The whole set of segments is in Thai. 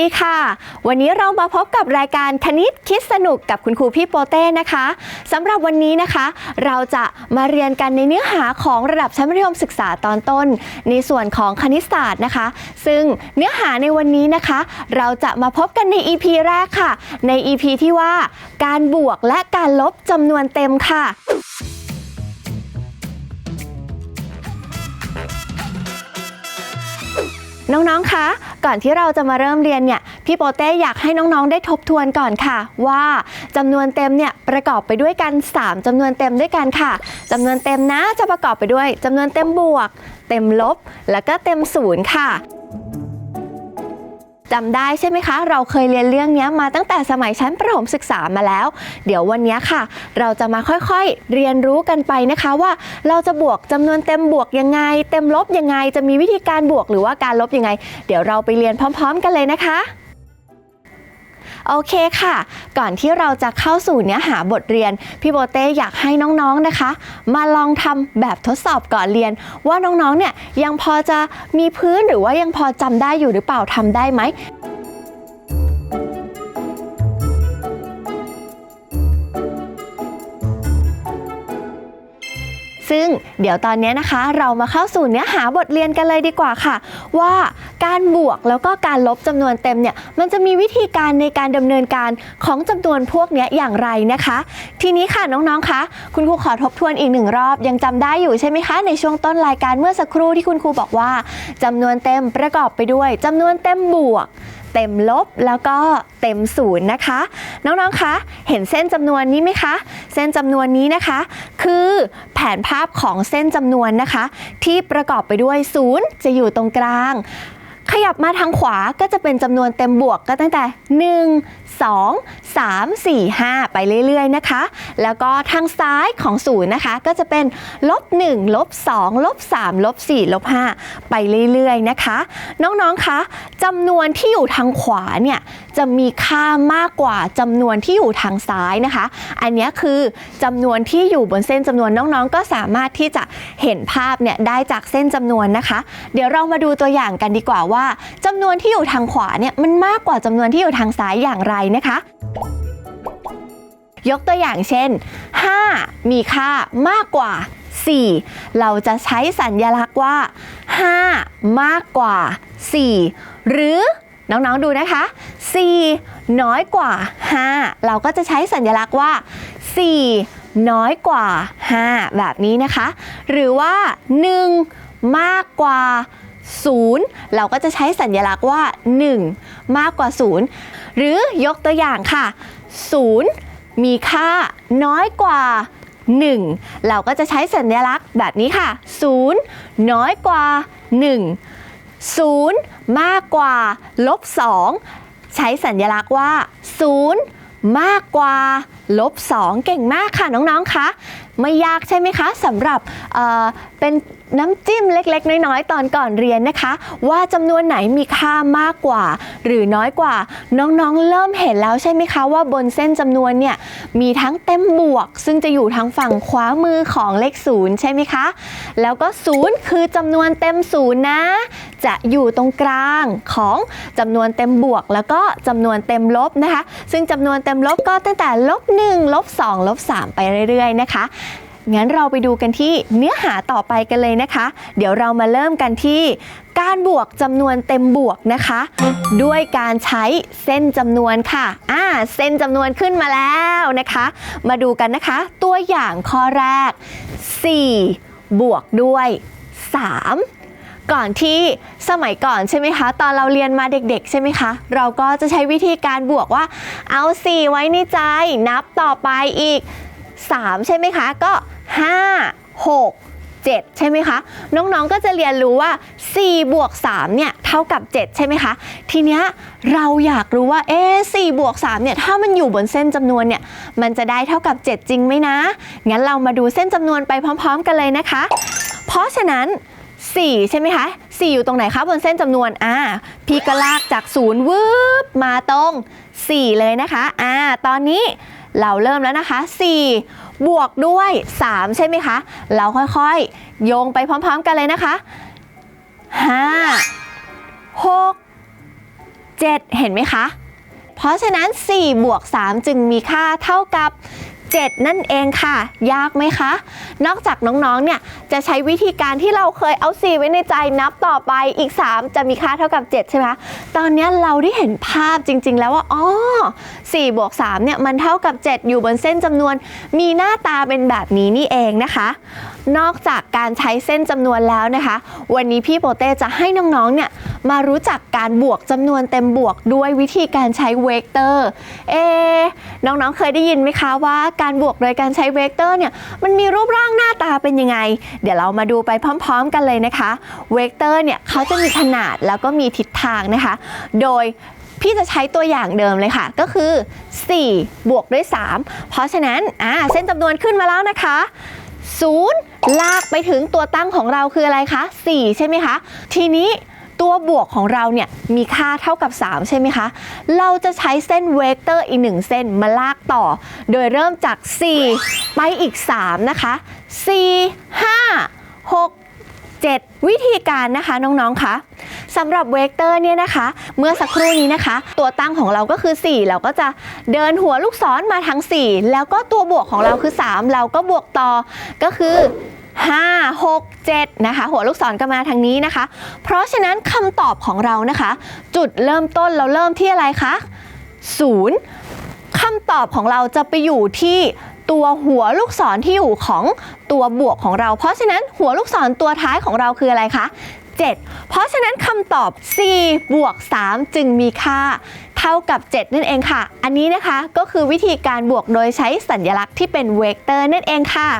ดีค่ะ วันนี้เรามาพบกับรายการคณิตคิดสนุกกับคุณครูพี่โปเต้นะคะสำหรับวันนี้นะคะ เราจะมาเรียนกันในเนื้อหาของระดับชั้นมัธยมศึกษาตอนต้น ในส่วนของคณิตศาสตร์นะคะ ซึ่งเนื้อหาในวันนี้นะคะ เราจะมาพบกันใน EP แรกค่ะ ใน EP ที่ว่า การบวกและการลบจำนวนเต็มค่ะ น้องๆ คะ ก่อนที่เราจะมาเริ่มเรียนเนี่ย พี่โปเต้อยากให้น้องๆ ได้ทบทวนก่อนค่ะ ว่าจำนวนเต็มเนี่ยประกอบไปด้วยกัน 3จำนวนเต็มด้วยกันค่ะจำนวนเต็มนะจะประกอบไปด้วยจำนวนเต็มบวก เต็มลบ แล้วก็เต็มศูนย์ค่ะ จำได้ใช่ไหมคะ เราเคยเรียนเรื่องนี้มาตั้งแต่สมัยชั้นประถมศึกษามาแล้ว เดี๋ยววันนี้ค่ะ เราจะมาค่อยๆเรียนรู้กันไปนะคะว่า เราจะบวกจำนวนเต็มบวกยังไง เต็มลบยังไง จะมีวิธีการบวกหรือว่าการลบยังไง เดี๋ยวเราไปเรียนพร้อม ๆ กันเลยนะคะ โอเคค่ะ ก่อนที่เราจะเข้าสู่เนื้อหาบทเรียน พี่โบเต้อยากให้น้องๆนะคะ มาลองทำแบบทดสอบก่อนเรียน ว่าน้องๆเนี่ยยังพอจะมีพื้นหรือว่ายังพอจำได้อยู่หรือเปล่าทำได้ไหม ซึ่งเดี๋ยวตอนนี้นะคะ เรามาเข้าสู่เนื้อหาบทเรียนกันเลยดีกว่าค่ะ ว่าการบวกแล้วก็การลบจำนวนเต็มเนี่ยมันจะมีวิธีการในการดำเนินการของจำนวนพวกนี้อย่างไรนะคะ ทีนี้ค่ะน้องๆคะคุณครูขอทบทวนอีกหนึ่งรอบ ยังจำได้อยู่ใช่ไหมคะในช่วงต้นรายการเมื่อสักครู่ที่คุณครูบอกว่าจำนวนเต็มประกอบไปด้วยจำนวนเต็มบวก เต็มลบแล้วก็เต็มศูนย์นะคะ น้องๆคะเห็นเส้นจำนวนนี้ไหมคะ เส้นจำนวนนี้นะคะ คือแผนภาพของเส้นจำนวนนะคะ ที่ประกอบไปด้วยศูนย์จะอยู่ตรงกลาง ขยับมาทางขวาก็จะเป็นจำนวนเต็มบวกก็ตั้งแต่ 1 2 3 4 5 ไปเรื่อยๆนะคะ แล้วก็ทางซ้ายของศูนย์นะคะ ก็จะเป็นลบ1ลบ2ลบ3ลบ4ลบ5ไปเรื่อยๆนะคะ น้องๆคะจำนวนที่อยู่ทางขวาเนี่ยจะมีค่ามากกว่าจำนวนที่อยู่ทางซ้ายนะคะ อันนี้คือจำนวนที่อยู่บนเส้นจำนวนน้องๆ ก็สามารถที่จะเห็นภาพเนี่ยได้จากเส้นจำนวนนะคะ เดี๋ยวเรามาดูตัวอย่างกันดีกว่าว่าจำนวนที่อยู่ทางขวาเนี่ยมันมากกว่าจำนวนที่อยู่ทางซ้ายอย่างไรนะคะ ยกตัวอย่างเช่น 5 มีค่ามากกว่า 4 เราจะใช้สัญลักษณ์ว่า 5 มากกว่า 4 หรือน้องๆดูนะคะ 4 น้อยกว่า 5 เราก็จะใช้สัญลักษณ์ว่า 4 น้อยกว่า 5 แบบนี้นะคะ หรือว่า 1 มากกว่า 0 เราก็จะใช้สัญลักษณ์ว่า 1 มากกว่า 0 หรือยกตัวอย่างค่ะ 0 มีค่าน้อยกว่า 1 เราก็จะใช้สัญลักษณ์แบบนี้ค่ะ 0 น้อยกว่า 1 0 มากกว่าลบ2ใช้สัญลักษณ์ว่า 0มากกว่าลบ2เก่งมากค่ะน้องๆคะไม่ยากใช่ไหมคะสำหรับเออเป็น น้ำจิ้มเล็กๆ น้อยๆ ตอนก่อนเรียนนะคะ ว่าจำนวนไหนมีค่ามากกว่า หรือน้อยกว่า น้องๆ เริ่มเห็นแล้วใช่ไหมคะ ว่าบนเส้นจำนวนเนี่ยมีทั้งเต็มบวก ซึ่งจะอยู่ทางฝั่งขวามือของเลขศูนย์ใช่ไหมคะ แล้วก็ศูนย์คือจำนวนเต็มศูนย์นะ จะอยู่ตรงกลางของจำนวนเต็มบวก แล้วก็จำนวนเต็มลบนะคะ ซึ่งจำนวนเต็มลบก็ตั้งแต่ลบ1ลบ2ลบ3ไปเรื่อยๆ นะคะ งั้นเราไปดูกันที่เนื้อหาต่อไปกันเลยนะคะ เดี๋ยวเรามาเริ่มกันที่การบวกจำนวนเต็มบวกนะคะ ด้วยการใช้เส้นจำนวนค่ะอ่าเส้นจำนวนขึ้นมาแล้วนะคะ มาดูกันนะคะ ตัวอย่างข้อแรก 4 บวกด้วย 3ก่อนที่สมัยก่อนใช่ไหมคะ ตอนเราเรียนมาเด็กๆ ใช่ไหมคะ เราก็จะใช้วิธีการบวกว่าเอา 4 ไว้ในใจ นับต่อไปอีก 3 ใช่ไหมคะ ก็ 5 6 7 ใช่ไหมคะ น้องๆก็จะเรียนรู้ว่า 4 บวก 3 เนี่ย เท่ากับ 7 ใช่ไหมคะ ทีเนี้ยเราอยากรู้ว่า เอ๊ะ4บวก3เนี่ย ถ้ามันอยู่บนเส้นจำนวนเนี่ย มันจะได้เท่ากับ 7 จริงไหมนะ งั้นเรามาดูเส้นจำนวนไปพร้อม ๆ กันเลยนะคะ เพราะฉะนั้น 4 ใช่ไหมคะ 4 อยู่ตรงไหนคะบนเส้นจำนวน อ่า พี่ก็ลากจาก 0วืบมาตรง 4 เลยนะคะ อ่า ตอนนี้ เราเริ่มแล้วนะคะ 4 บวกด้วย 3 ใช่ไหมคะ เราค่อยๆ โยงไปพร้อมๆกันเลยนะคะ 5 6 7 เห็นไหมคะ เพราะฉะนั้น 4 บวก 3 จึงมีค่าเท่ากับ 7 นั่นเองค่ะ ยากไหมคะ นอกจากน้องๆ เนี่ยจะใช้วิธีการที่เราเคยเอา 4 ไว้ในใจนับต่อไปอีก 3 จะมีค่าเท่ากับ 7 ใช่ไหมคะตอนนี้เราได้เห็นภาพจริง ๆ แล้วว่าอ๋อ4บวก3เนี่ยมันเท่ากับ 7 อยู่บนเส้นจำนวน มีหน้าตาเป็นแบบนี้นี่เองนะคะ นอกจากการใช้เส้นจำนวนแล้วนะคะ วันนี้พี่โปเต้จะให้น้องๆ เนี่ยมารู้จักการบวกจำนวนเต็มบวกด้วยวิธีการใช้เวกเตอร์ เอ น้องๆ เคยได้ยินไหมคะว่าการบวกโดยการใช้เวกเตอร์เนี่ยมันมีรูปร่างหน้าตาเป็นยังไง เดี๋ยวเรามาดูไปพร้อม ๆ กันเลยนะคะ เวกเตอร์เนี่ยเขาจะมีขนาดแล้วก็มีทิศทางนะคะ โดยพี่จะใช้ตัวอย่างเดิมเลยค่ะ ก็คือ 4 บวกด้วย 3 เพราะฉะนั้นอ่าเส้นจำนวนขึ้นมาแล้วนะคะ 0 ลากไปถึงตัวตั้งของเราคืออะไรคะ 4 ใช่ไหมคะ ทีนี้ตัวบวกของเราเนี่ยมีค่าเท่ากับ 3 ใช่ไหมคะ เราจะใช้เส้นเวกเตอร์อีก 1 เส้นมาลากต่อ โดยเริ่มจาก 4 ไปอีก 3 นะคะ 4 5 6 7 วิธีการนะคะน้องๆคะสำหรับเวกเตอร์เนี่ยนะคะ เมื่อสักครู่นี้นะคะ ตัวตั้งของเราก็คือ 4 เราก็จะเดินหัวลูกศรมาทั้ง4 แล้วก็ตัวบวกของเราคือ 3 เราก็บวกต่อก็คือ5 6 7 นะคะ หัวลูกศรก็มาทางนี้นะคะ เพราะฉะนั้นคำตอบของเรานะคะ จุดเริ่มต้นเราเริ่มที่อะไรคะ0คำตอบของเราจะไปอยู่ที่ ตัวหัวลูกศรที่อยู่ของตัวบวกของเรา เพราะฉะนั้นหัวลูกศรตัวท้ายของเราคืออะไรคะ 7 เพราะฉะนั้นคำตอบ 4 บวก 3 จึงมีค่า เท่ากับ 7 นั่นเองค่ะ อันนี้นะคะก็คือวิธีการบวกโดยใช้สัญลักษณ์ที่เป็นเวกเตอร์นั่นเองค่ะ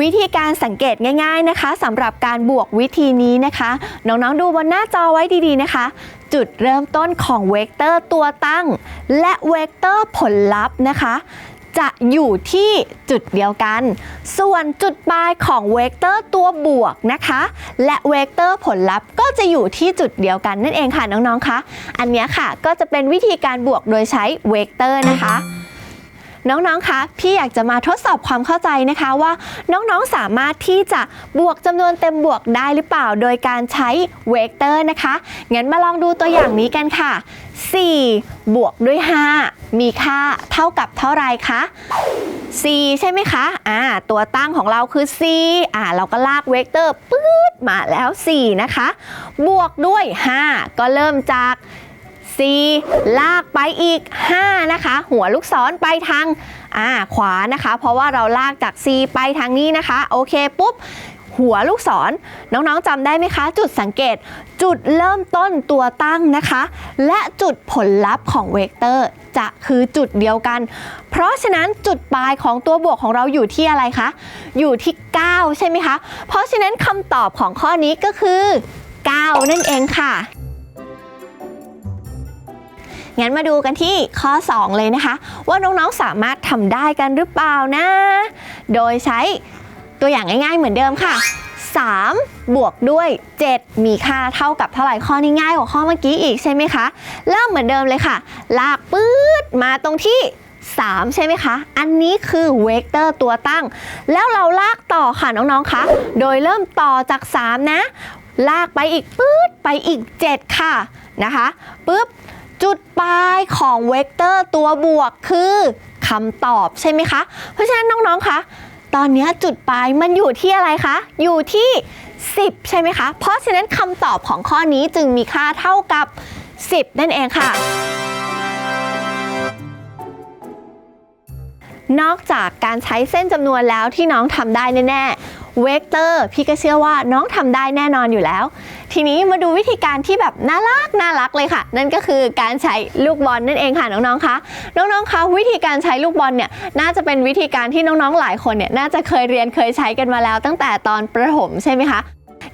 วิธีการสังเกตง่าย ๆนะคะสำหรับการบวกวิธีนี้นะคะ น้องๆดูบนหน้าจอไว้ดีๆนะคะ จุดเริ่มต้นของเวกเตอร์ตัวตั้ง และเวกเตอร์ผลลัพธ์นะคะ จะอยู่ที่จุดเดียวกัน ส่วนจุดปลายของเวกเตอร์ตัวบวกนะคะ และเวกเตอร์ผลลัพธ์ก็จะอยู่ที่จุดเดียวกันนั่นเองค่ะน้องๆคะ อันนี้ค่ะก็จะเป็นวิธีการบวกโดยใช้เวกเตอร์นะคะ น้องๆ คะ พี่อยากจะมาทดสอบความเข้าใจนะคะว่าน้องๆ สามารถที่จะบวกจำนวนเต็มบวกได้หรือเปล่า โดยการใช้เวกเตอร์นะคะ งั้นมาลองดูตัวอย่างนี้กันค่ะ 4 บวกด้วย 5 มีค่าเท่ากับเท่าไรคะ 4 ใช่ไหมคะ อ่า ตัวตั้งของเราคือ4อ่า เราก็ลากเวกเตอร์ปื๊ดมาแล้ว 4 นะคะ บวกด้วย 5 ก็เริ่มจาก 4 ลากไปอีก 5 นะคะ หัวลูกศรไปทางอ่าขวานะคะ เพราะว่าเราลากจาก C ไปทางนี้นะคะ โอเคปุ๊บ หัวลูกศร น้องๆจำได้ไหมคะ จุดสังเกต จุดเริ่มต้นตัวตั้งนะคะ และจุดผลลัพธ์ของเวกเตอร์จะคือจุดเดียวกัน เพราะฉะนั้นจุดปลายของตัวบวกของเราอยู่ที่อะไรคะ อยู่ที่ 9 ใช่ไหมคะ เพราะฉะนั้นคำตอบของข้อนี้ก็คือ 9 นั่นเองค่ะ งั้นมาดูกันที่ข้อ 2 เลยนะคะ ว่าน้องๆสามารถทำได้กันหรือเปล่านะ โดยใช้ตัวอย่างง่ายๆเหมือนเดิมค่ะ 3 บวกด้วย 7 มีค่าเท่ากับเท่าไหร่ข้อนี้ง่ายกว่าข้อเมื่อกี้อีกใช่ไหมคะ เริ่มเหมือนเดิมเลยค่ะ ลากปื๊ดมาตรงที่ 3 ใช่ไหมคะ อันนี้คือเวกเตอร์ตัวตั้ง แล้วเราลากต่อค่ะน้องๆคะโดยเริ่มต่อจาก 3 นะ ลากไปอีกปื๊ดไปอีก 7 ค่ะนะคะปุ๊บ จุดปลายของเวกเตอร์ตัวบวกคือคำตอบใช่ไหมคะ เพราะฉะนั้นน้องๆคะตอนนี้จุดปลายมันอยู่ที่อะไรคะ อยู่ที่ 10 ใช่ไหมคะ เพราะฉะนั้นคำตอบของข้อนี้จึงมีค่าเท่ากับ 10 นั่นเองค่ะ นอกจากการใช้เส้นจำนวนแล้วที่น้องทำได้แน่ๆ เวกเตอร์พี่ก็เชื่อว่าน้องทำได้แน่นอนอยู่แล้ว ทีนี้มาดูวิธีการที่แบบน่ารักน่ารักเลยค่ะ นั่นก็คือการใช้ลูกบอลนั่นเองค่ะน้องๆคะน้องๆคะวิธีการใช้ลูกบอลเนี่ยน่าจะเป็นวิธีการที่น้องๆหลายคนเนี่ยน่าจะเคยเรียนเคยใช้กันมาแล้ว ตั้งแต่ตอนประถมใช่ไหมคะ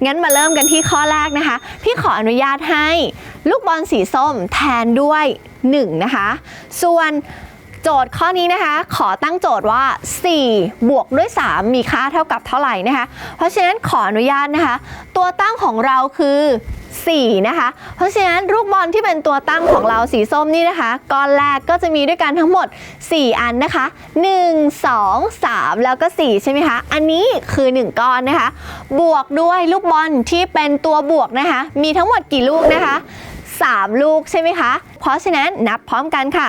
งั้นมาเริ่มกันที่ข้อแรกนะคะ พี่ขออนุญาตให้ลูกบอลสีส้มแทนด้วย 1 นะคะ ส่วน โจทย์ข้อนี้นะคะ ขอตั้งโจทย์ว่า 4 บวกด้วย 3 มีค่าเท่ากับเท่าไหร่นะคะ เพราะฉะนั้นขออนุญาตนะคะ ตัวตั้งของเราคือ 4 นะคะ เพราะฉะนั้นลูกบอลที่เป็นตัวตั้งของเราสีส้มนี่นะคะก้อนแรกก็จะมีด้วยกันทั้งหมด 4 อันนะคะ 1 2 3 แล้วก็ 4 ใช่ไหมคะ อันนี้คือ 1 ก้อนนะคะ บวกด้วยลูกบอลที่เป็นตัวบวกนะคะ มีทั้งหมดกี่ลูกนะคะ 3 ลูกใช่ไหมคะ เพราะฉะนั้นนับพร้อมกันค่ะ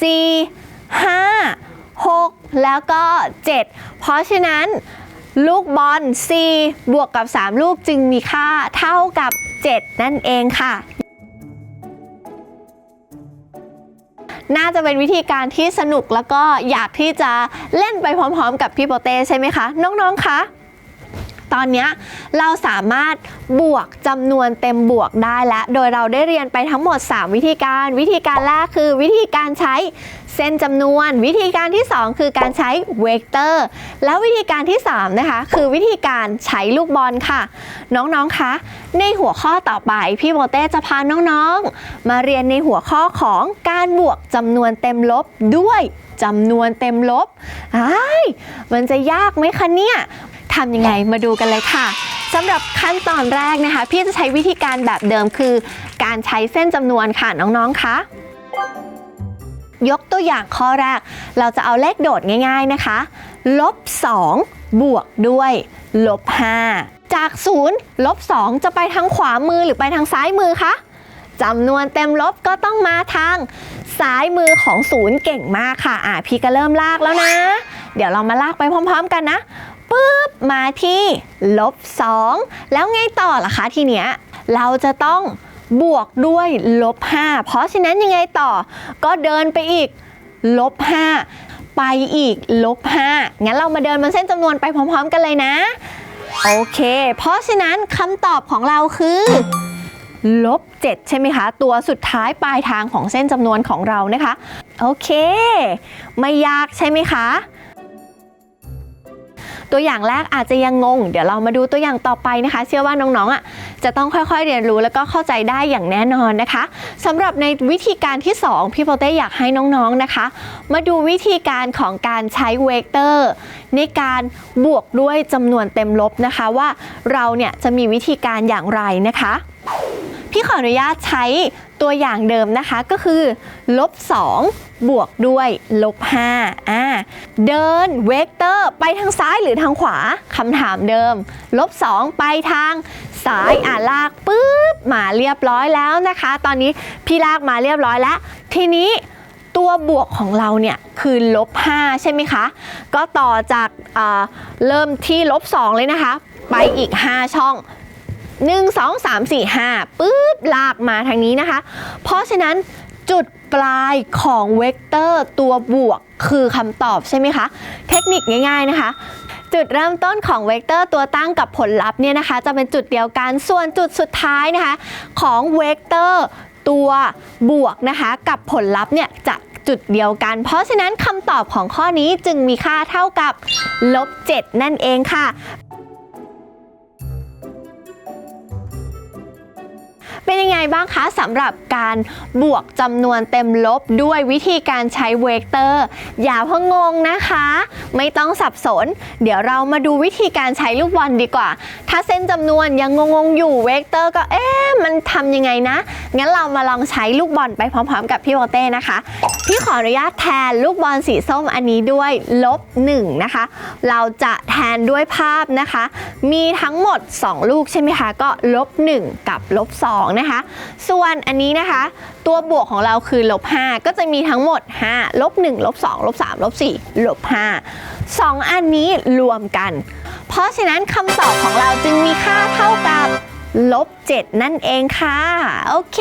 4 5 6 แล้วก็ 7 เพราะฉะนั้นลูกบอล C บวกกับ 3 ลูกจึงมีค่าเท่ากับ 7 นั่นเองค่ะ น่าจะเป็นวิธีการที่สนุกแล้วก็อยากที่จะเล่นไปพร้อมๆ กับพี่โปเต้ใช่ไหมคะ น้องๆ คะ ตอนนี้เราสามารถบวกจำนวนเต็มบวกได้แล้วโดยเราได้เรียนไปทั้งหมด 3 วิธีการ วิธีการแรกคือวิธีการใช้เส้นจำนวน วิธีการที่ 2 คือการใช้เวกเตอร์ แล้ววิธีการที่ 3 นะคะ คือวิธีการใช้ลูกบอลค่ะ น้องๆ คะ ในหัวข้อต่อไปพี่โบเต้จะพาน้องๆ มาเรียนในหัวข้อของการบวกจำนวนเต็มลบด้วยจำนวนเต็มลบอ้ายมันจะยากไหมคะเนี่ย ทำยังไงมาดูกันเลยค่ะสำหรับขั้นตอนแรกนะคะ พี่จะใช้วิธีการแบบเดิมคือ การใช้เส้นจำนวนค่ะน้องๆคะยกตัวอย่างข้อแรก เราจะเอาเลขโดดง่ายๆนะคะ ลบ 2 บวกด้วย ลบ 5 จาก 0 ลบ 2 จะไปทางขวามือหรือไปทางซ้ายมือคะจำนวนเต็มลบก็ต้องมาทางซ้ายมือของศูนย์เก่งมากค่ะ อะ พี่ก็เริ่มลากแล้วนะ เดี๋ยวเรามาลากไปพร้อม ๆ กันนะ ปุ๊บมาที่ลบ 2 แล้วไงต่อล่ะคะทีเนี้ยเราจะต้องบวกด้วยลบ 5 เพราะฉะนั้นยังไงต่อ ก็เดินไปอีกลบ 5 ไปอีกลบ 5 งั้นเรามาเดินบนเส้นจำนวนไปพร้อมๆกันเลยนะ โอเค เพราะฉะนั้นคำตอบของเราคือลบ 7 ใช่ไหมคะ ตัวสุดท้ายปลายทางของเส้นจำนวนของเรานะคะ โอเค ไม่ยากใช่ไหมคะ ตัวอย่างแรกอาจจะยังงง เดี๋ยวเรามาดูตัวอย่างต่อไปนะคะ เชื่อว่าน้องๆอะจะต้องค่อยๆเรียนรู้แล้วก็เข้าใจได้อย่างแน่นอนนะคะสำหรับในวิธีการที่ 2 พี่โปเต้อยากให้น้องๆนะคะ มาดูวิธีการของการใช้เวกเตอร์ ในการบวกด้วยจำนวนเต็มลบนะคะว่าเราเนี่ยจะมีวิธีการอย่างไรนะคะพี่ขออนุญาตใช้ ตัวอย่างเดิมนะคะก็คือลบ2บวกด้วยลบ5อ่าเดินเวกเตอร์ไปทางซ้ายหรือทางขวาคำถามเดิมลบ2ไปทางซ้ายอ่าลากปุ๊บมาเรียบร้อยแล้วนะคะ ตอนนี้พี่ลากมาเรียบร้อยแล้ว ทีนี้ตัวบวกของเราเนี่ยคือลบ5ใช่ไหมคะ ก็ต่อจากอ่าเริ่มที่ลบ2เลยนะคะ ไปอีก 5 ช่อง 1 2 3 4 5ปุ๊บลากมาทางนี้นะคะ เพราะฉะนั้นจุดปลายของเวกเตอร์ตัวบวกคือคำตอบใช่ไหมคะ เทคนิคง่ายๆนะคะ จุดเริ่มต้นของเวกเตอร์ตัวตั้งกับผลลัพธ์เนี่ยนะคะ จะเป็นจุดเดียวกันส่วนจุดสุดท้ายนะคะ ของเวกเตอร์ตัวบวกนะคะ กับผลลัพธ์เนี่ยจะจุดเดียวกัน เพราะฉะนั้นคำตอบของข้อนี้จึงมีค่าเท่ากับลบ7นั่นเองค่ะ เป็นยังไงบ้างคะสำหรับการบวกจำนวนเต็มลบด้วยวิธีการใช้เวกเตอร์ อย่าเพิ่งงงนะคะ ไม่ต้องสับสน เดี๋ยวเรามาดูวิธีการใช้ลูกบอลดีกว่า ถ้าเส้นจำนวนยังงงๆอยู่เวกเตอร์ก็เอ๊ะมันทำยังไงนะ งั้นเรามาลองใช้ลูกบอลไปพร้อม ๆ กับพี่โมเต้นะคะ พี่ขออนุญาตแทนลูกบอลสีส้มอันนี้ด้วยลบ1นะคะ เราจะแทนด้วยภาพนะคะ มีทั้งหมด 2 ลูกใช่ไหมคะ ก็ลบ1กับลบ2นะคะ ส่วนอันนี้นะคะ ตัวบวกของเราคือลบ5ก็จะมีทั้งหมด5ลบ1ลบ2ลบ3ลบ4ลบ5 2 อันนี้รวมกัน เพราะฉะนั้นคำตอบของเราจึงมีค่าเท่ากับลบ7นั่นเองค่ะ โอเค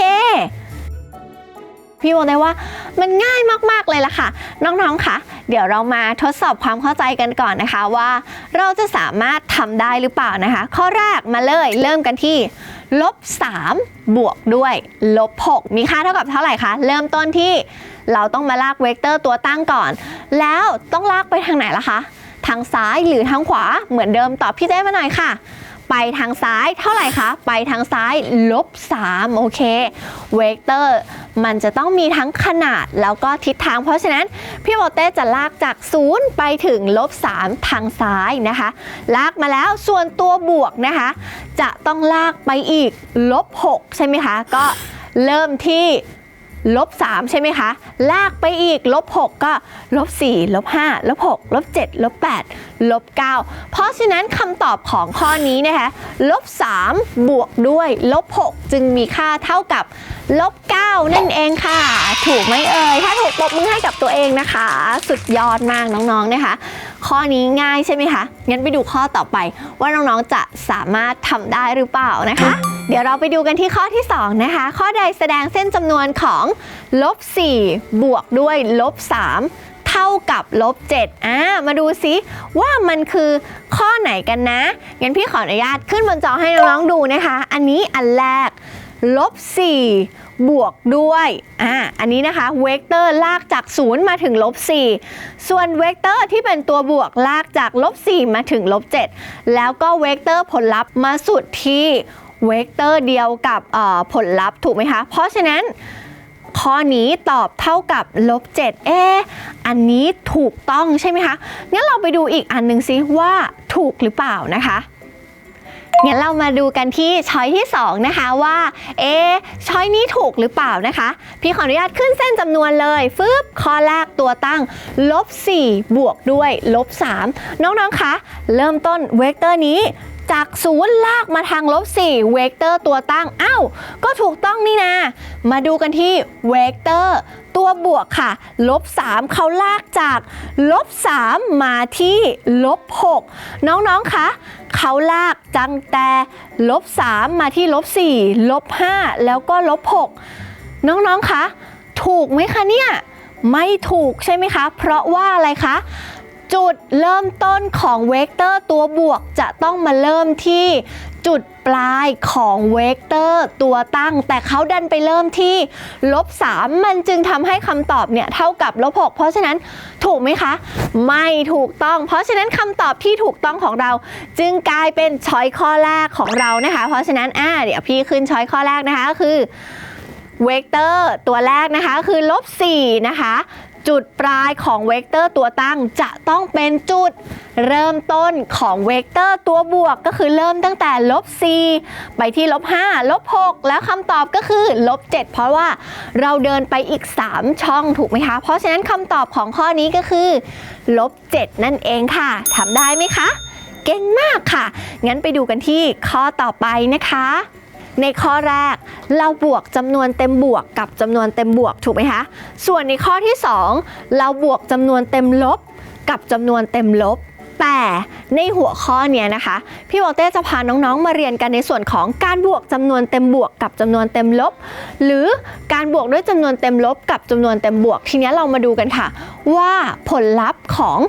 พี่บอกได้ว่ามันง่ายมากๆเลยล่ะค่ะ น้องๆค่ะ เดี๋ยวเรามาทดสอบความเข้าใจกันก่อนนะคะว่า เราจะสามารถทำได้หรือเปล่านะคะ ข้อแรกมาเลยเริ่มกันที่ ลบ 3 บวกด้วยลบ 6 มีค่าเท่ากับเท่าไหร่คะ เริ่มต้นที่เราต้องมาลากเวกเตอร์ตัวตั้งก่อน แล้วต้องลากไปทางไหนล่ะคะ ทางซ้ายหรือทางขวาเหมือนเดิมตอบพี่เจ้มาหน่อยค่ะ ไปทางซ้ายเท่าไหร่คะ ไปทางซ้ายลบ 3 โอเค เวกเตอร์มันจะต้องมีทั้งขนาดแล้วก็ทิศทาง เพราะฉะนั้นพี่โบเต้จะลากจาก 0 ไปถึงลบ 3 ทางซ้ายนะคะ ลากมาแล้วส่วนตัวบวกนะคะ จะต้องลากไปอีกลบ 6 ใช่ไหมคะ ก็เริ่มที่ลบ3ใช่ไหมคะ ลากไปอีกลบ6ก็ลบ4ลบ5ลบ6ลบ7ลบ8 ลบ 9 เพราะฉะนั้นคำตอบของข้อนี้นะคะลบ 3 บวกด้วยลบ 6 จึงมีค่าเท่ากับลบ 9 นั่นเองค่ะ ถูกไหมเอ่ย ถ้าถูกปรบมือให้กับตัวเองนะคะ สุดยอดมากน้องๆนะคะ ข้อนี้ง่ายใช่ไหมคะ งั้นไปดูข้อต่อไป ว่าน้องๆจะสามารถทำได้หรือเปล่านะคะ เดี๋ยวเราไปดูกันที่ข้อที่ 2 นะคะ ข้อใดแสดงเส้นจำนวนของลบ4บวกด้วยลบ3 ท่ากับลบ7อ่ามาดูซิว่ามันคือข้อไหนกันนะ งั้นพี่ขออนุญาตขึ้นบนจอให้น้องๆดูนะคะ อันนี้อันแรกลบ4บวกด้วย อ่า อันนี้นะคะ เวกเตอร์ลากจาก 0 มาถึงลบ4ส่วนเวกเตอร์ที่เป็นตัวบวกลากจากลบ4มาถึงลบ7แล้วก็เวกเตอร์ผลลัพธ์มาสุดที่เวกเตอร์เดียวกับผลลัพธ์ถูกไหมคะ เพราะฉะนั้น ข้อนี้ตอบเท่ากับลบ7เอ๊อันนี้ถูกต้องใช่ไหมคะงั้นเราไปดูอีกอันหนึ่งซิว่าถูกหรือเปล่านะคะงั้นเรามาดูกันที่ช้อยที่ 2 นะคะว่า เอช้อยนี้ถูกหรือเปล่านะคะ พี่ขออนุญาตขึ้นเส้นจำนวนเลยฟึบข้อแรกตัวตั้งลบ4บวกด้วยลบ3น้องๆคะเริ่มต้นเวกเตอร์นี้ จากศูนย์ลากมาทางลบ4เวกเตอร์ตัวตั้งอ้าวก็ถูกต้องนี่นะมาดูกันที่เวกเตอร์ตัวบวกค่ะลบ3เขาลากจากลบ3มาที่ลบ6น้องๆคะเขาลากจังแต่ลบ3มาที่ลบ4ลบ5แล้วก็ลบ6น้องๆคะถูกไหมคะเนี่ยไม่ถูกใช่ไหมคะ เพราะว่าอะไรคะ จุดเริ่มต้นของเวกเตอร์ตัวบวกจะต้องมาเริ่มที่จุดปลายของเวกเตอร์ตัวตั้ง แต่เขาดันไปเริ่มที่ลบ3มันจึงทำให้คำตอบเนี่ยเท่ากับลบ6เพราะฉะนั้นถูกไหมคะ ไม่ถูกต้อง เพราะฉะนั้นคำตอบที่ถูกต้องของเรา จึงกลายเป็นช้อยข้อแรกของเรานะคะ เพราะฉะนั้นอ่าเดี๋ยวพี่ขึ้นช้อยข้อแรกนะคะก็คือเวกเตอร์ตัวแรกนะคะคือลบ4นะคะ จุดปลายของเวกเตอร์ตัวตั้งจะต้องเป็นจุดเริ่มต้นของเวกเตอร์ตัวบวกก็คือเริ่มตั้งแต่ลบ 4 ไปที่ลบ 5 ลบ 6 แล้วคำตอบก็คือลบ 7 เพราะว่าเราเดินไปอีก 3 ช่องถูกไหมคะ เพราะฉะนั้นคำตอบของข้อนี้ก็คือลบ 7 นั่นเองค่ะทำได้ไหมคะ เก่งมากค่ะ งั้นไปดูกันที่ข้อต่อไปนะคะ ในข้อแรกเราบวกจำนวนเต็มบวกกับจำนวนเต็มบวกถูกไหมคะ ส่วนในข้อที่ 2 เราบวกจำนวนเต็มลบกับจำนวนเต็มลบ แต่ในหัวข้อเนี้ยนะคะ พี่วอเต้จะพาน้องๆมาเรียนกันในส่วนของการบวกจำนวนเต็มบวกกับจำนวนเต็มลบ หรือการบวกด้วยจำนวนเต็มลบ กับจำนวนเต็มบวก ทีนี้เรามาดูกันค่ะ ว่าผลลัพธ์ของ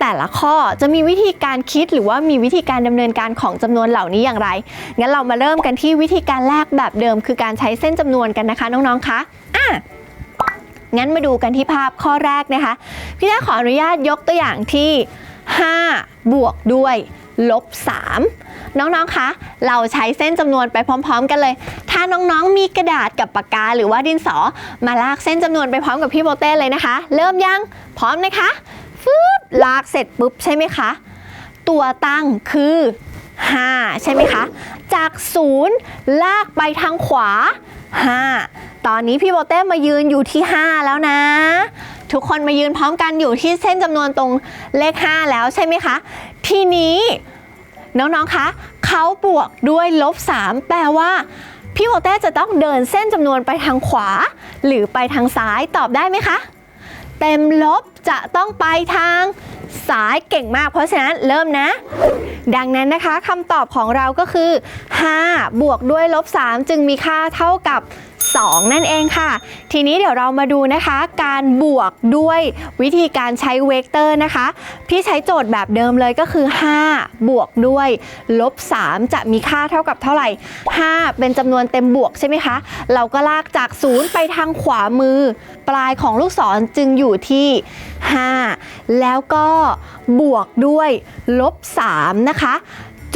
แต่ละข้อจะมีวิธีการคิดหรือว่ามีวิธีการดำเนินการของจำนวนเหล่านี้อย่างไรงั้นเรามาเริ่มกันที่วิธีการแรกแบบเดิม คือการใช้เส้นจำนวนกันนะคะน้องๆคะอะงั้นมาดูกันที่ภาพข้อแรกนะคะ พี่ได้ขออนุญาตยกตัวอย่างที่ 5 บวกด้วยลบ 3 น้องๆ คะ เราใช้เส้นจำนวนไปพร้อม ๆ กันเลย ถ้าน้องๆ มีกระดาษกับปากกาหรือว่าดินสอ มาลากเส้นจำนวนไปพร้อมกับพี่โบเต้เลยนะคะ เริ่มยัง พร้อมนะคะฟืบลากเสร็จปุ๊บใช่ไหมคะ ตัวตั้งคือ 5 ใช่ไหมคะ จาก 0 ลากไปทางขวา 5 ตอนนี้พี่โบเต้มายืนอยู่ที่ 5 แล้วนะ ทุกคนมายืนพร้อมกันอยู่ที่เส้นจำนวนตรงเลข 5 แล้วใช่ไหมคะ ทีนี้น้องๆ คะเขาบวกด้วยลบ 3 แปลว่า พี่โบเต้จะต้องเดินเส้นจำนวนไปทางขวา หรือไปทางซ้ายตอบได้ไหมคะ เต็มลบจะต้องไปทางซ้ายเก่งมาก เพราะฉะนั้นเริ่มนะ ดังนั้นนะคะคำตอบของเราก็คือ 5 บวกด้วยลบ 3 จึงมีค่าเท่ากับ 2 นั่นเองค่ะ ทีนี้เดี๋ยวเรามาดูนะคะ การบวกด้วยวิธีการใช้เวกเตอร์นะคะ พี่ใช้โจทย์แบบเดิมเลยก็คือ 5 บวกด้วยลบ 3 จะมีค่าเท่ากับเท่าไหร่ 5 เป็นจำนวนเต็มบวกใช่ไหมคะ เราก็ลากจาก 0 ไปทางขวามือ ปลายของลูกศรจึงอยู่ที่ 5 แล้วก็บวกด้วยลบ 3 นะคะ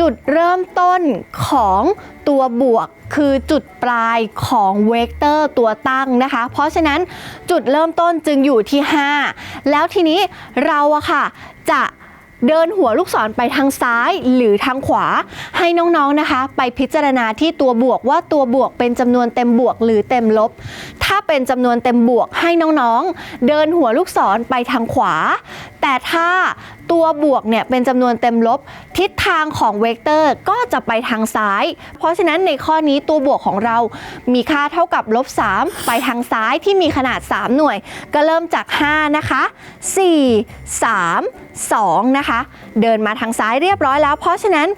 จุดเริ่มต้นของตัวบวกคือจุดปลายของเวกเตอร์ตัวตั้งนะคะ เพราะฉะนั้นจุดเริ่มต้นจึงอยู่ที่ 5 แล้วทีนี้เราอะค่ะจะ เดินหัวลูกศรไปทางซ้ายหรือทางขวา ให้น้องๆนะคะ ไปพิจารณาที่ตัวบวกว่าตัวบวกเป็นจำนวนเต็มบวกหรือเต็มลบ ถ้าเป็นจำนวนเต็มบวกให้น้องๆ เดินหัวลูกศรไปทางขวา แต่ถ้าตัวบวกเนี่ยเป็นจำนวนเต็มลบ ทิศทางของเวกเตอร์ก็จะไปทางซ้าย เพราะฉะนั้นในข้อนี้ตัวบวกของเรามีค่าเท่ากับลบ 3 ไปทางซ้ายที่มีขนาด 3 หน่วย ก็เริ่มจาก 5 นะคะ 4 3 2นะคะเดินมาทางซ้ายเรียบร้อยแล้ว เพราะฉะนั้น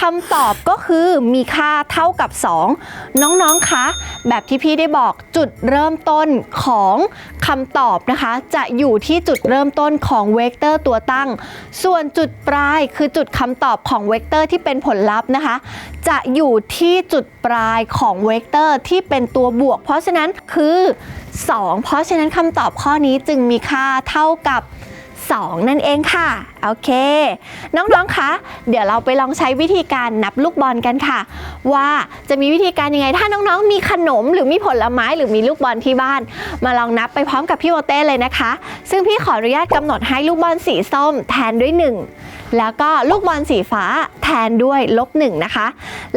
คำตอบก็คือมีค่าเท่ากับ 2 น้องๆคะแบบที่พี่ได้บอกจุดเริ่มต้นของคำตอบนะคะ จะอยู่ที่จุดเริ่มต้นของเวกเตอร์ตัวตั้ง ส่วนจุดปลายคือจุดคำตอบของเวกเตอร์ที่เป็นผลลัพธ์นะคะ จะอยู่ที่จุดปลายของเวกเตอร์ที่เป็นตัวบวก เพราะฉะนั้นคือ 2 เพราะฉะนั้นคำตอบข้อนี้จึงมีค่าเท่ากับ 2 นั่นเองค่ะ โอเค น้องๆ คะ เดี๋ยวเราไปลองใช้วิธีการนับลูกบอลกันค่ะ ว่าจะมีวิธีการยังไง ถ้าน้องๆ มีขนมหรือมีผลไม้หรือมีลูกบอลที่บ้าน มาลองนับไปพร้อมกับพี่โอเต้เลยนะคะ ซึ่งพี่ขออนุญาตกำหนดให้ลูกบอลสีส้มแทนด้วย 1 แล้วก็ลูกบอลสีฟ้าแทนด้วยลบ1นะคะ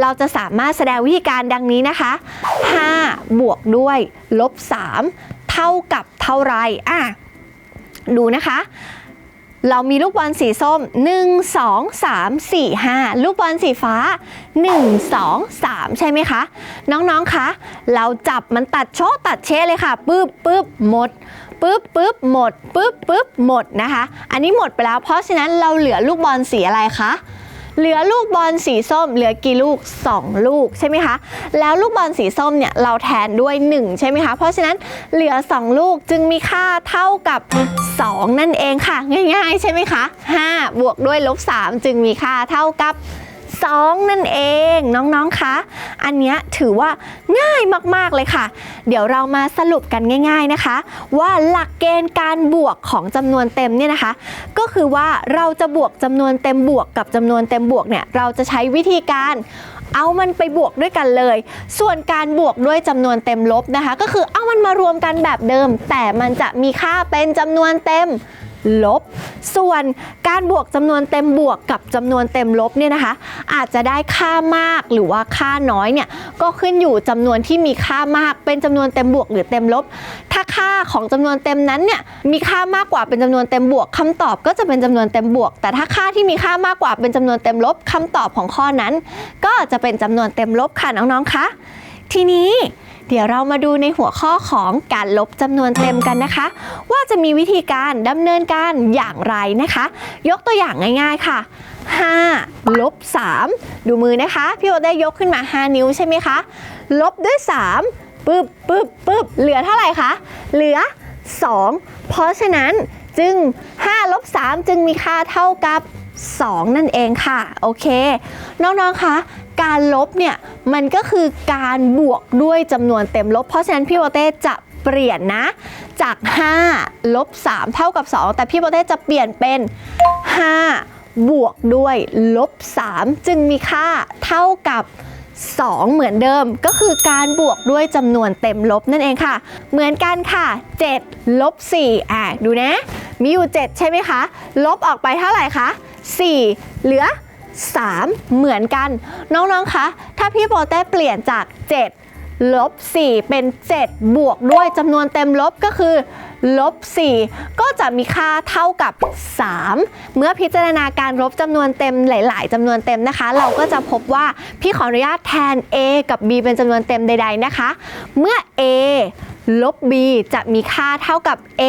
เราจะสามารถแสดงวิธีการดังนี้นะคะ 5 บวกด้วยลบ3เท่ากับเท่าไรอะดูนะคะ เรามีลูกบอลสีส้ม 1 2 3 4 5 ลูกบอลสีฟ้า 1 2 3 ใช่ไหมคะ น้องๆ คะ เราจับมันตัดโชตัดเชเลยค่ะปึ๊บปึ๊บหมดปึ๊บปึ๊บหมดปึ๊บปึ๊บหมดนะคะ อันนี้หมดไปแล้ว เพราะฉะนั้นเราเหลือลูกบอลสีอะไรคะ เหลือลูกบอลสีส้ม เหลือกี่ลูก 2 ลูกใช่ไหมคะ แล้วลูกบอลสีส้มเนี่ยเราแทนด้วย 1 ใช่ไหมคะ เพราะฉะนั้นเหลือ 2 ลูกจึงมีค่าเท่ากับ 2 นั่นเองค่ะ ง่ายๆ ใช่ไหมคะ5บวกด้วยลบ3จึงมีค่าเท่ากับ 2 นั่นเองน้องๆคะอันเนี้ยถือว่าง่ายมากๆเลยค่ะ เดี๋ยวเรามาสรุปกันง่าย ๆนะคะ ว่าหลักเกณฑ์การบวกของจำนวนเต็มเนี่ยนะคะ ก็คือว่าเราจะบวกจำนวนเต็มบวกกับจำนวนเต็มบวกเนี่ยเราจะใช้วิธีการเอามันไปบวกด้วยกันเลย ส่วนการบวกด้วยจำนวนเต็มลบนะคะ ก็คือเอามันมารวมกันแบบเดิม แต่มันจะมีค่าเป็นจำนวนเต็ม ลบ ส่วนการบวกจำนวนเต็มบวกกับจำนวนเต็มลบเนี่ยนะคะ อาจจะได้ค่ามากหรือว่าค่าน้อยเนี่ยก็ขึ้นอยู่จำนวนที่มีค่ามากเป็นจำนวนเต็มบวกหรือเต็มลบ ถ้าค่าของจำนวนเต็มนั้นเนี่ยมีค่ามากกว่าเป็นจำนวนเต็มบวกคำตอบก็จะเป็นจำนวนเต็มบวก แต่ถ้าค่าที่มีค่ามากกว่าเป็นจำนวนเต็มลบคำตอบของข้อนั้น ก็จะเป็นจำนวนเต็มลบค่ะน้องๆคะทีนี้ เดี๋ยวเรามาดูในหัวข้อของการลบจำนวนเต็มกันนะคะ ว่าจะมีวิธีการดำเนินการอย่างไรนะคะ ยกตัวอย่างง่าย ๆค่ะ 5 ลบ 3 ดูมือนะคะ พี่โอได้ยกขึ้นมา 5 นิ้วใช่ไหมคะ ลบด้วย 3ปึ๊บปึ๊บปึ๊บเหลือเท่าไหร่คะ เหลือ 2 เพราะฉะนั้นจึง 5 ลบ 3 จึงมีค่าเท่ากับ 2 นั่นเองค่ะ โอเค น้อง ๆ คะ การลบเนี่ยมันก็คือการบวกด้วยจำนวนเต็มลบ เพราะฉะนั้นพี่โบเต้จะเปลี่ยนนะ จาก 5 ลบ 3 เท่ากับ 2 แต่พี่โบเต้จะเปลี่ยนเป็น 5 บวกด้วยลบ 3 จึงมีค่าเท่ากับ 2 เหมือนเดิม ก็คือการบวกด้วยจำนวนเต็มลบนั่นเองค่ะ เหมือนกันค่ะ 7 ลบ 4 อะ ดูนะ มีอยู่ 7 ใช่ไหมคะ ลบออกไปเท่าไหร่คะ 4 เหลือ 3 เหมือนกัน น้องๆ คะ ถ้าพี่โปเต้เปลี่ยนจาก 7 ลบ 4 เป็น 7 บวกด้วยจำนวนเต็มลบก็คือลบ 4 ก็จะมีค่าเท่ากับ 3 เมื่อพิจารณาการลบจำนวนเต็มหลาย ๆจำนวนเต็มนะคะ เราก็จะพบว่าพี่ขออนุญาตแทน a กับ b เป็นจำนวนเต็มใด ๆ นะคะ เมื่อ a ลบ b จะมีค่าเท่ากับ a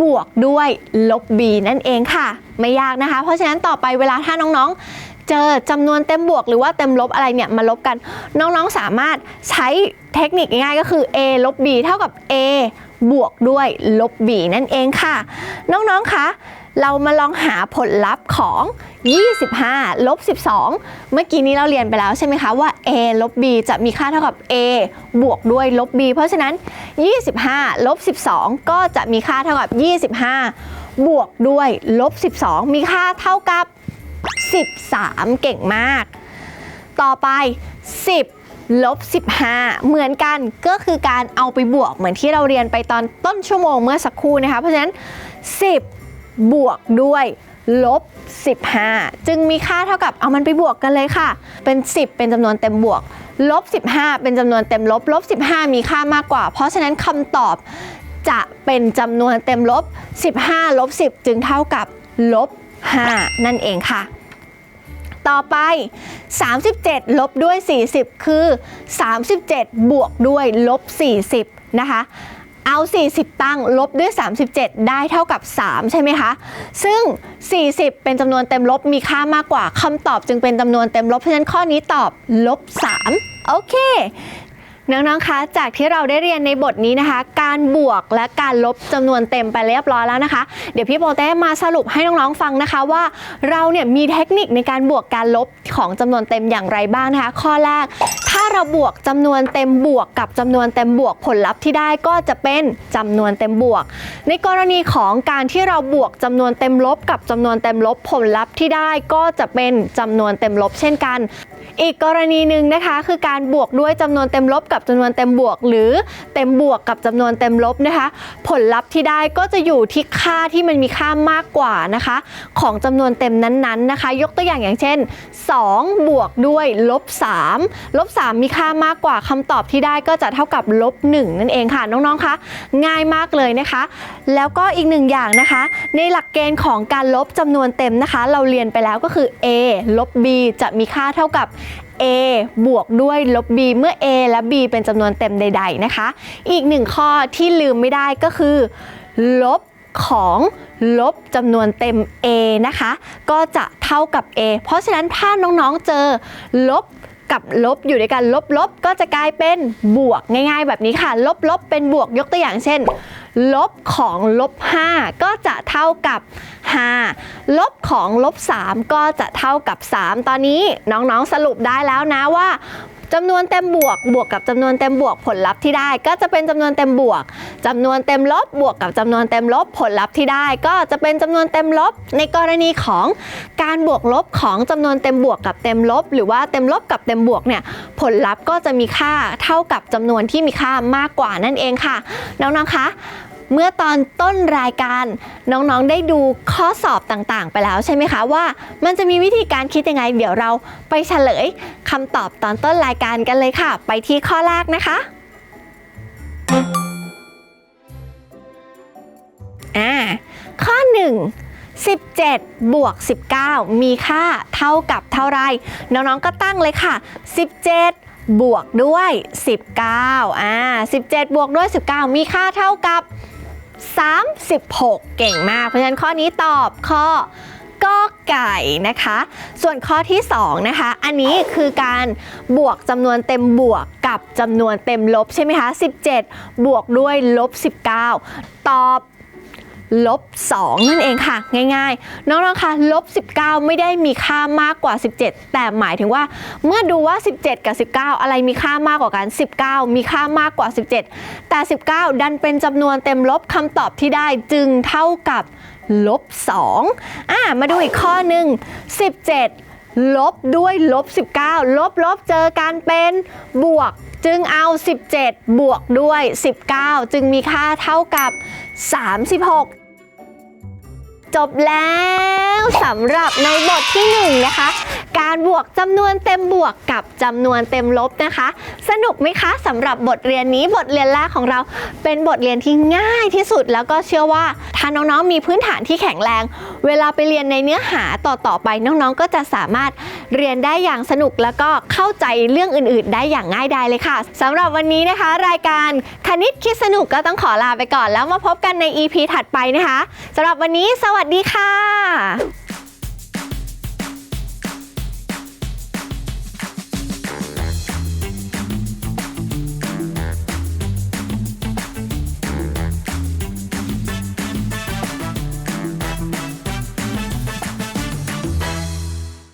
บวกด้วยลบ b นั่นเองค่ะ ไม่ยากนะคะ เพราะฉะนั้นต่อไปเวลาถ้าน้องๆ เจอจำนวนเต็มบวกหรือว่าเต็มลบอะไรเนี่ยมาลบกัน น้องๆสามารถใช้เทคนิคง่ายๆก็คือ a ลบ b เท่ากับ a บวกด้วยลบ b นั่นเองค่ะ น้องๆคะ เรามาลองหาผลลัพธ์ของ 25 ลบ 12 เมื่อกี้นี้เราเรียนไปแล้วใช่ไหมคะว่า a ลบ b จะมีค่าเท่ากับ a บวกด้วยลบ b เพราะฉะนั้น 25 ลบ 12 ก็จะมีค่าเท่ากับ 25 บวกด้วยลบ 12 มีค่าเท่ากับ 13 เก่งมาก ต่อไป 10ลบ 15 เหมือนกันก็คือการเอาไปบวกเหมือนที่เราเรียนไปตอนต้นชั่วโมงเมื่อสักครู่นะคะ เพราะฉะนั้น 10 บวกด้วยลบ 15 จึงมีค่าเท่ากับเอามันไปบวกกันเลยค่ะ เป็น 10 เป็นจำนวนเต็มบวกลบ 15 เป็นจำนวนเต็มลบลบ 15 มีค่ามากกว่า เพราะฉะนั้นคำตอบจะเป็นจำนวนเต็มลบ 15ลบ10 จึงเท่ากับลบ 5 นั่นเองค่ะ ต่อไป 37 ลบด้วย 40 คือ 37 บวกด้วยลบ 40 นะคะ เอา 40 ตั้งลบด้วย 37 ได้เท่ากับ 3 ใช่ไหมคะ ซึ่ง 40 เป็นจำนวนเต็มลบมีค่ามากกว่าคำตอบจึงเป็นจำนวนเต็มลบ เพราะฉะนั้นข้อนี้ตอบลบ 3 โอเคน้องๆ คะ จากที่เราได้เรียนในบทนี้นะคะ การบวกและการลบจำนวนเต็มไปเรียบร้อยแล้วนะคะ เดี๋ยวพี่โปเต้มาสรุปให้น้องๆ ฟังนะคะว่าเราเนี่ยมีเทคนิคในการบวกการลบของจำนวนเต็มอย่างไรบ้างนะคะ ข้อแรก เราบวกจำนวนเต็มบวกกับจำนวนเต็มบวกผลลัพธ์ที่ได้ก็จะเป็นจำนวนเต็มบวก ในกรณีของการที่เราบวกจำนวนเต็มลบ กับจำนวนเต็มลบผลลัพธ์ที่ได้ก็จะเป็นจำนวนเต็มลบ เช่นกัน อีกกรณีหนึ่งนะคะ คือการบวกด้วยจำนวนเต็มลบ กับจำนวนเต็มบวก หรือเต็มบวกกับจำนวนเต็มลบนะคะ ผลลัพธ์ที่ได้ก็จะอยู่ที่ค่าที่มันมีค่ามากกว่านะคะ ของจำนวนเต็มนั้นๆนะคะ ยกตัวอย่างอย่างเช่น 2 บวกด้วยลบ3ลบ3มีค่ามากกว่าคำตอบที่ได้ก็จะเท่ากับลบ1นั่นเองค่ะน้องๆคะง่ายมากเลยนะคะ แล้วก็อีกหนึ่งอย่างนะคะ ในหลักเกณฑ์ของการลบจำนวนเต็มนะคะ เราเรียนไปแล้วก็คือ a ลบ b จะมีค่าเท่ากับ a บวกด้วยลบ b เมื่อ a และ b เป็นจำนวนเต็มใด ๆนะคะ อีกหนึ่งข้อที่ลืมไม่ได้ก็คือ ลบของลบจำนวนเต็ม a นะคะ ก็จะเท่ากับ a เพราะฉะนั้นถ้าน้องๆเจอลบ กับลบอยู่ด้วยกันลบลบก็จะกลายเป็นบวกง่าย ๆ แบบนี้ค่ะ ลบลบเป็นบวกยกตัวอย่างเช่น ลบของลบ5ก็จะเท่ากับ 5 ลบของลบ3ก็จะเท่ากับ 3 ตอนนี้น้องๆสรุปได้แล้วนะว่า จำนวนเต็มบวกบวกกับจำนวนเต็มบวกผลลัพธ์ที่ได้ ก็จะเป็นจำนวนเต็มบวกจำนวนเต็มลบบวกกับจำนวนเต็มลบผลลัพธ์ที่ได้ ก็จะเป็นจำนวนเต็มลบ ในกรณีของการบวกลบของจำนวนเต็มบวกกับเต็มลบ หรือว่าเต็มลบกับเต็มบวกเนี่ยผลลัพธ์ก็จะมีค่าเท่ากับจำนวนที่มีค่ามากกว่านั่นเองค่ะน้องๆคะ เมื่อตอนต้นรายการน้องๆได้ดูข้อสอบต่างๆ ไปแล้วใช่ไหมคะว่า มันจะมีวิธีการคิดยังไง เดี๋ยวเราไปเฉลยคำตอบตอนต้นรายการกันเลยค่ะ ไปที่ข้อแรกนะคะอ่าข้อ 1 17 บวก 19 มีค่าเท่ากับเท่าไร น้องๆ ก็ตั้งเลยค่ะ 17 บวกด้วย 19 อ่า 17 บวกด้วย 19 มีค่าเท่ากับ 36 เก่งมาก เพราะฉะนั้นข้อนี้ตอบข้อกอไก่นะคะ ส่วนข้อที่2นะคะ อันนี้คือการบวกจำนวนเต็มบวกกับจำนวนเต็มลบใช่ไหมคะ 17 บวกด้วยลบ 19 ตอบ ลบ 2 นั่นเองค่ะ ง่ายๆ น้องๆคะลบ 19 ไม่ได้มีค่ามากกว่า 17 แต่หมายถึงว่า เมื่อดูว่า 17 กับ 19 อะไรมีค่ามากกว่ากัน 19 มีค่ามากกว่า 17 แต่ 19 ดันเป็นจำนวนเต็มลบคำตอบที่ได้จึงเท่ากับลบ2อ่ามาดูอีกข้อหนึ่ง17 ลบด้วยลบ 19 ลบลบเจอกันเป็นบวก จึงเอา 17 บวกด้วย 19 จึงมีค่าเท่ากับ 36 จบแล้วสำหรับในบทที่ 1 นะคะ การบวกจำนวนเต็มบวกกับจำนวนเต็มลบนะคะ สนุกไหมคะสำหรับบทเรียนนี้บทเรียนแรกของเราเป็นบทเรียนที่ง่ายที่สุดแล้วก็เชื่อว่าถ้าน้องๆมีพื้นฐานที่แข็งแรง เวลาไปเรียนในเนื้อหาต่อๆไปน้องๆก็จะสามารถเรียนได้อย่างสนุกแล้วก็เข้าใจเรื่องอื่น ๆ ได้อย่างง่ายดายเลยค่ะสำหรับวันนี้นะคะ รายการคณิตคิดสนุกก็ต้องขอลาไปก่อน แล้วมาพบกันใน EP ถัดไปนะคะสำหรับวันนี้สววัสดีค่ะ